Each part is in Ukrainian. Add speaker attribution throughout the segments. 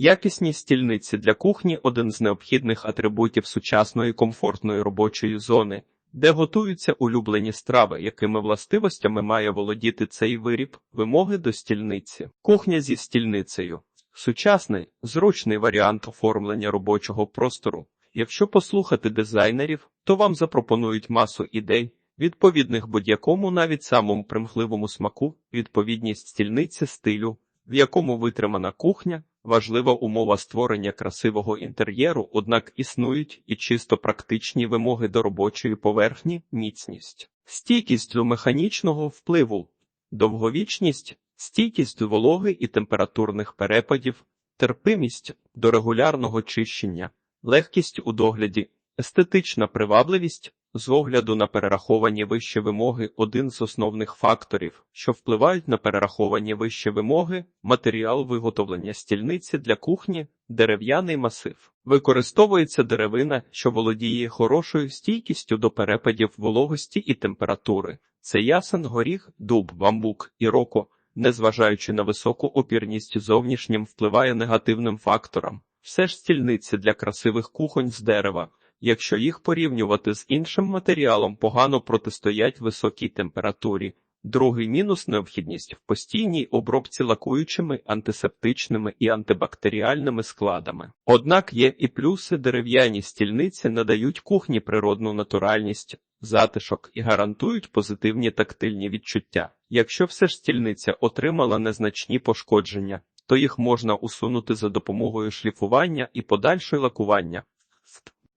Speaker 1: Якісні стільниці для кухні один з необхідних атрибутів сучасної комфортної робочої зони, де готуються улюблені страви, якими властивостями має володіти цей виріб, вимоги до стільниці. Кухня зі стільницею. Сучасний, зручний варіант оформлення робочого простору. Якщо послухати дизайнерів, то вам запропонують масу ідей, відповідних будь-якому навіть самому примхливому смаку, відповідність стільниці стилю, в якому витримана кухня, важлива умова створення красивого інтер'єру, однак існують і чисто практичні вимоги до робочої поверхні, міцність, стійкість до механічного впливу, довговічність, стійкість до вологи і температурних перепадів, терпимість до регулярного чищення, легкість у догляді, естетична привабливість. З огляду на перераховані вище вимоги один з основних факторів, що впливають на перераховані вище вимоги, матеріал виготовлення стільниці для кухні, дерев'яний масив. Використовується деревина, що володіє хорошою стійкістю до перепадів вологості і температури. Це ясен горіх, дуб, бамбук і роко, незважаючи на високу опірність зовнішнім впливає негативним факторам. Все ж стільниці для красивих кухонь з дерева якщо їх порівнювати з іншим матеріалом, погано протистоять високій температурі. Другий мінус необхідність в постійній обробці лакуючими, антисептичними і антибактеріальними складами. Однак є і плюси дерев'яні стільниці надають кухні природну натуральність, затишок і гарантують позитивні тактильні відчуття. Якщо все ж стільниця отримала незначні пошкодження, то їх можна усунути за допомогою шліфування і подальшої лакування.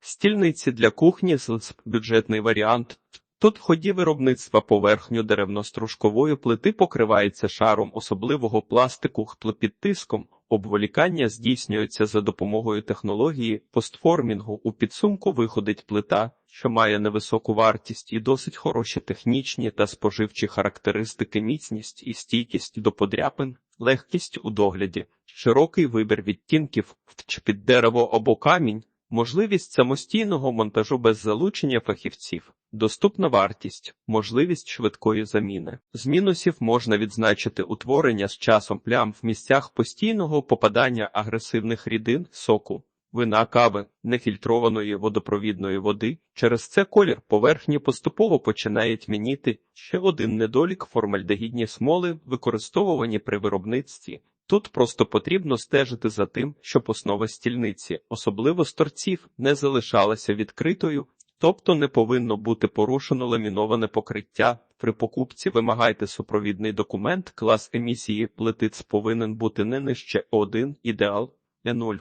Speaker 1: Стільниці для кухні з бюджетний варіант. Тут ході виробництва поверхню деревно-стружкової плити покривається шаром особливого пластику під тиском. Обволікання здійснюється за допомогою технології постформінгу. У підсумку виходить плита, що має невисоку вартість і досить хороші технічні та споживчі характеристики, міцність і стійкість до подряпин, легкість у догляді, широкий вибір відтінків під дерево або камінь. Можливість самостійного монтажу без залучення фахівців, доступна вартість, можливість швидкої заміни. З мінусів можна відзначити утворення з часом плям в місцях постійного попадання агресивних рідин, соку, вина кави, нефільтрованої водопровідної води. Через це колір поверхні поступово починає тьмяніти. Ще один недолік формальдегідні смоли, використовувані при виробництві. Тут просто потрібно стежити за тим, щоб основа стільниці, особливо з торців, не залишалася відкритою, тобто не повинно бути порушено ламіноване покриття. При покупці вимагайте супровідний документ, клас емісії плитиць повинен бути не нижче 1, ідеал не 0.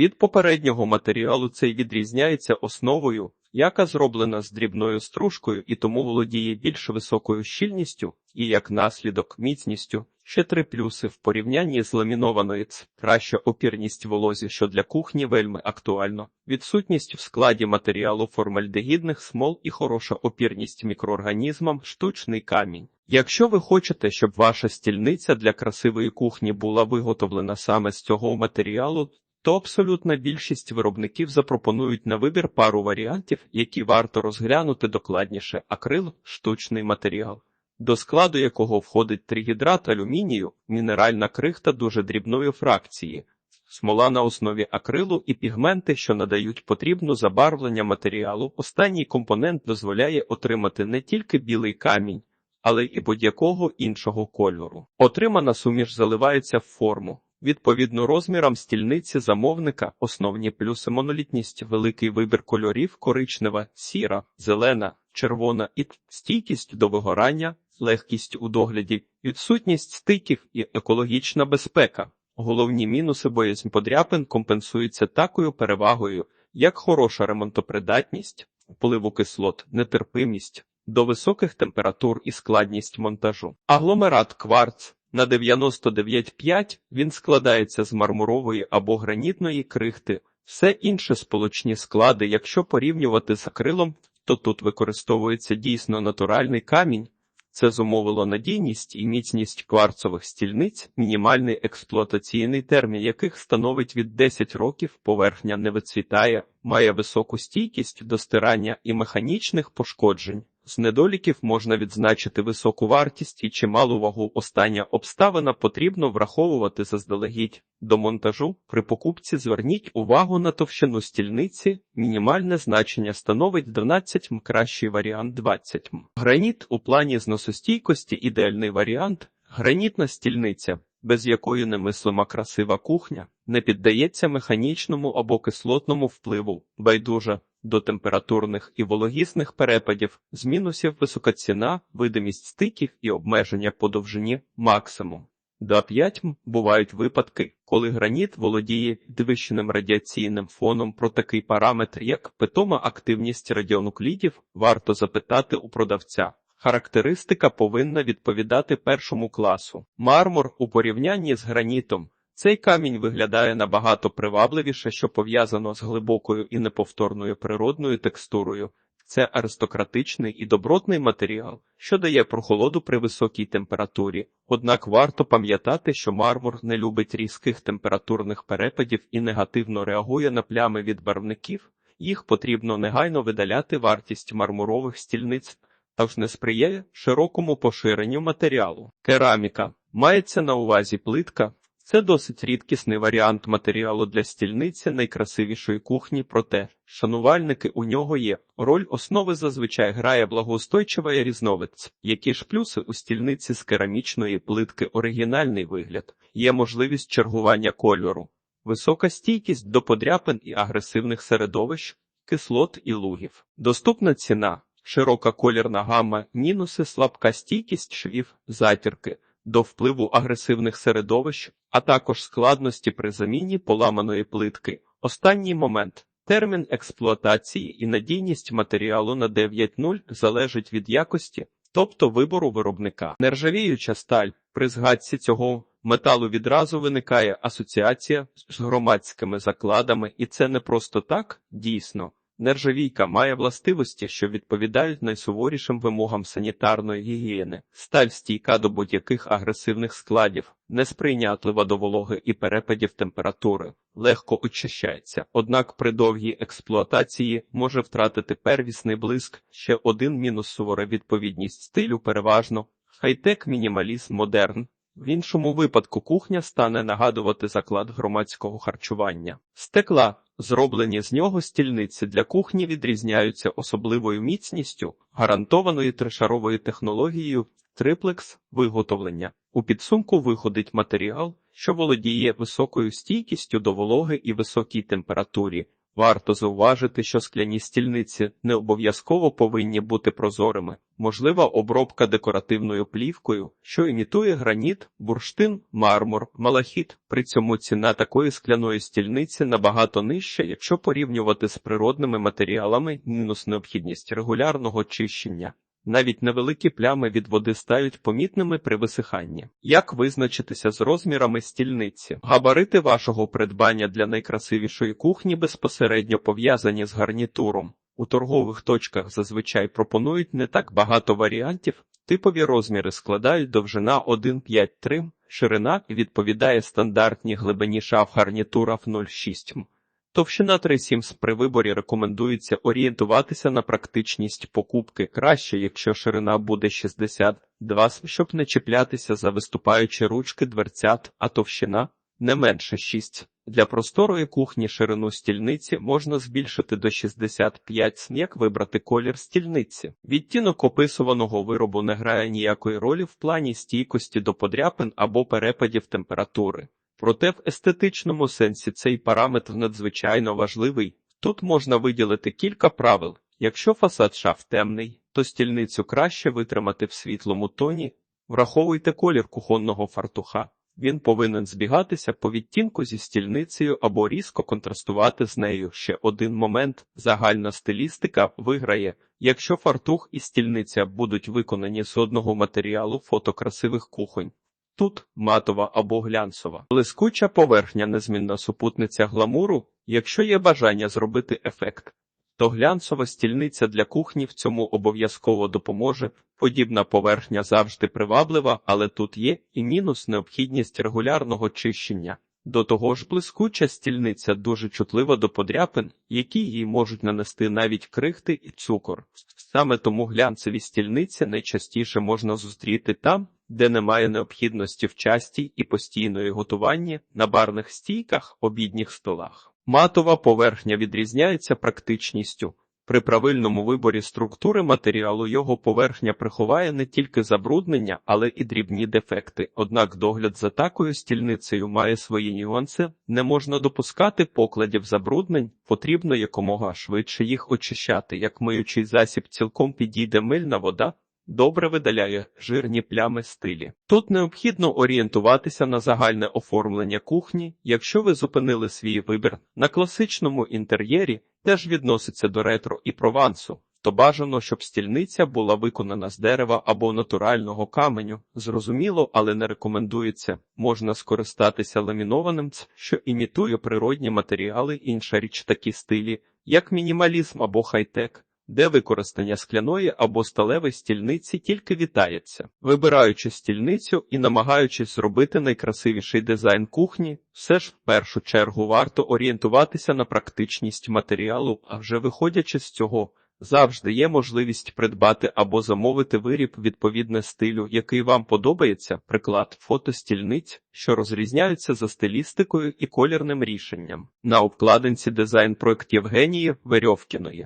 Speaker 1: Від попереднього матеріалу цей відрізняється основою, яка зроблена з дрібною стружкою і тому володіє більш високою щільністю і, як наслідок, міцністю. Ще три плюси в порівнянні з ламінованою ц. Краща опірність волозі, що для кухні вельми актуально, відсутність в складі матеріалу формальдегідних смол і хороша опірність мікроорганізмам, штучний камінь. Якщо ви хочете, щоб ваша стільниця для красивої кухні була виготовлена саме з цього матеріалу, то абсолютна більшість виробників запропонують на вибір пару варіантів, які варто розглянути докладніше акрил, штучний матеріал до складу якого входить тригідрат алюмінію, мінеральна крихта дуже дрібної фракції, смола на основі акрилу і пігменти, що надають потрібну забарвлення матеріалу. Останній компонент дозволяє отримати не тільки білий камінь, але й будь-якого іншого кольору. Отримана суміш заливається в форму. Відповідно розмірам стільниці замовника, основні плюси монолітність, великий вибір кольорів коричнева, сіра, зелена, червона і стійкість до вигорання, легкість у догляді, відсутність стиків і екологічна безпека. Головні мінуси боязнь подряпин компенсуються такою перевагою, як хороша ремонтопридатність, впливу кислот, нетерпимість до високих температур і складність монтажу. Агломерат кварц на 99,5 він складається з мармурової або гранітної крихти. Все інше сполучні склади, якщо порівнювати з акрилом, то тут використовується дійсно натуральний камінь. Це зумовило надійність і міцність кварцових стільниць, мінімальний експлуатаційний термін яких становить від 10 років, поверхня не вицвітає, має високу стійкість до стирання і механічних пошкоджень. З недоліків можна відзначити високу вартість і чималу вагу. Остання обставина потрібно враховувати заздалегідь. До монтажу при покупці зверніть увагу на товщину стільниці. Мінімальне значення становить 12 м, кращий варіант 20 м. Граніт у плані зносостійкості ідеальний варіант. Гранітна стільниця, без якої немислима красива кухня, не піддається механічному або кислотному впливу, байдужа до температурних і вологісних перепадів, з мінусів висока ціна, видимість стиків і обмеження по довжині максимум. До 5 бувають випадки, коли граніт володіє підвищеним радіаційним фоном про такий параметр, як питома активність радіонуклідів, варто запитати у продавця. Характеристика повинна відповідати першому класу. Мармур у порівнянні з гранітом. Цей камінь виглядає набагато привабливіше, що пов'язано з глибокою і неповторною природною текстурою. Це аристократичний і добротний матеріал, що дає прохолоду при високій температурі. Однак варто пам'ятати, що мармур не любить різких температурних перепадів і негативно реагує на плями від барвників. Їх потрібно негайно видаляти вартість мармурових стільниць, тож не сприяє широкому поширенню матеріалу. Кераміка мається на увазі плитка. Це досить рідкісний варіант матеріалу для стільниці найкрасивішої кухні, проте шанувальники у нього є. Роль основи зазвичай грає благоустойчива різновидць. Які ж плюси у стільниці з керамічної плитки оригінальний вигляд, є можливість чергування кольору, висока стійкість до подряпин і агресивних середовищ, кислот і лугів, доступна ціна, широка колірна гамма, мінуси, слабка стійкість швів, затірки до впливу агресивних середовищ, а також складності при заміні поламаної плитки. Останній момент. Термін експлуатації і надійність матеріалу на 9.0 залежить від якості, тобто вибору виробника. Нержавіюча сталь. При згадці цього металу відразу виникає асоціація з громадськими закладами, і це не просто так, дійсно. Нержавійка має властивості, що відповідають найсуворішим вимогам санітарної гігієни. Сталь стійка до будь-яких агресивних складів, несприйнятлива до вологи і перепадів температури, легко очищається. Однак при довгій експлуатації може втратити первісний блиск, ще один мінус сувора відповідність стилю переважно, хай-тек мінімалізм модерн. В іншому випадку кухня стане нагадувати заклад громадського харчування. Стекла Зроблені з нього стільниці для кухні відрізняються особливою міцністю, гарантованою тришаровою технологією триплекс виготовлення. У підсумку виходить матеріал, що володіє високою стійкістю до вологи і високій температурі. Варто зауважити, що скляні стільниці не обов'язково повинні бути прозорими. Можлива обробка декоративною плівкою, що імітує граніт, бурштин, мармур, малахіт. При цьому ціна такої скляної стільниці набагато нижча, якщо порівнювати з природними матеріалами, мінус необхідність регулярного чищення. Навіть невеликі плями від води стають помітними при висиханні. Як визначитися з розмірами стільниці? Габарити вашого придбання для найкрасивішої кухні безпосередньо пов'язані з гарнітуром. У торгових точках зазвичай пропонують не так багато варіантів. Типові розміри складають довжина 1,5-3, ширина відповідає стандартній глибині шаф гарнітура в 0,6 м. Товщина 3,7 при виборі рекомендується орієнтуватися на практичність покупки краще, якщо ширина буде 62 щоб не чіплятися за виступаючі ручки дверцят, а товщина не менше 6. Для просторої кухні ширину стільниці можна збільшити до 65 см, як вибрати колір стільниці. Відтінок описуваного виробу не грає ніякої ролі в плані стійкості до подряпин або перепадів температури. Проте в естетичному сенсі цей параметр надзвичайно важливий. Тут можна виділити кілька правил. Якщо фасад шаф темний, то стільницю краще витримати в світлому тоні. Враховуйте колір кухонного фартуха. Він повинен збігатися по відтінку зі стільницею або різко контрастувати з нею. Ще один момент загальна стилістика виграє, якщо фартух і стільниця будуть виконані з одного матеріалу фото красивих кухонь. Тут матова або глянцева. Блискуча поверхня незмінна супутниця гламуру, якщо є бажання зробити ефект, то глянцова стільниця для кухні в цьому обов'язково допоможе. Подібна поверхня завжди приваблива, але тут є і мінус необхідність регулярного чищення. До того ж, блискуча стільниця дуже чутлива до подряпин, які їй можуть нанести навіть крихти і цукор. Саме тому глянцеві стільниці найчастіше можна зустріти там, де немає необхідності в частій і постійної готуванні на барних стійках, обідніх столах. Матова поверхня відрізняється практичністю. При правильному виборі структури матеріалу його поверхня приховає не тільки забруднення, але і дрібні дефекти. Однак догляд за такою стільницею має свої нюанси, не можна допускати покладів забруднень, потрібно якомога швидше їх очищати. Як миючий засіб цілком підійде мильна вода, добре видаляє жирні плями стилі. Тут необхідно орієнтуватися на загальне оформлення кухні, якщо ви зупинили свій вибір на класичному інтер'єрі, теж відноситься до ретро і провансу. То бажано, щоб стільниця була виконана з дерева або натурального каменю. Зрозуміло, але не рекомендується. Можна скористатися ламінованим, що імітує природні матеріали, інша річ такі стилі, як мінімалізм або хай-тек, де використання скляної або сталевої стільниці тільки вітається. Вибираючи стільницю і намагаючись зробити найкрасивіший дизайн кухні, все ж в першу чергу варто орієнтуватися на практичність матеріалу, а вже виходячи з цього. Завжди є можливість придбати або замовити виріб відповідне стилю, який вам подобається, приклад фотостільниць, що розрізняються за стилістикою і колірним рішенням. На обкладинці дизайн проект Євгенії Верьовкіної.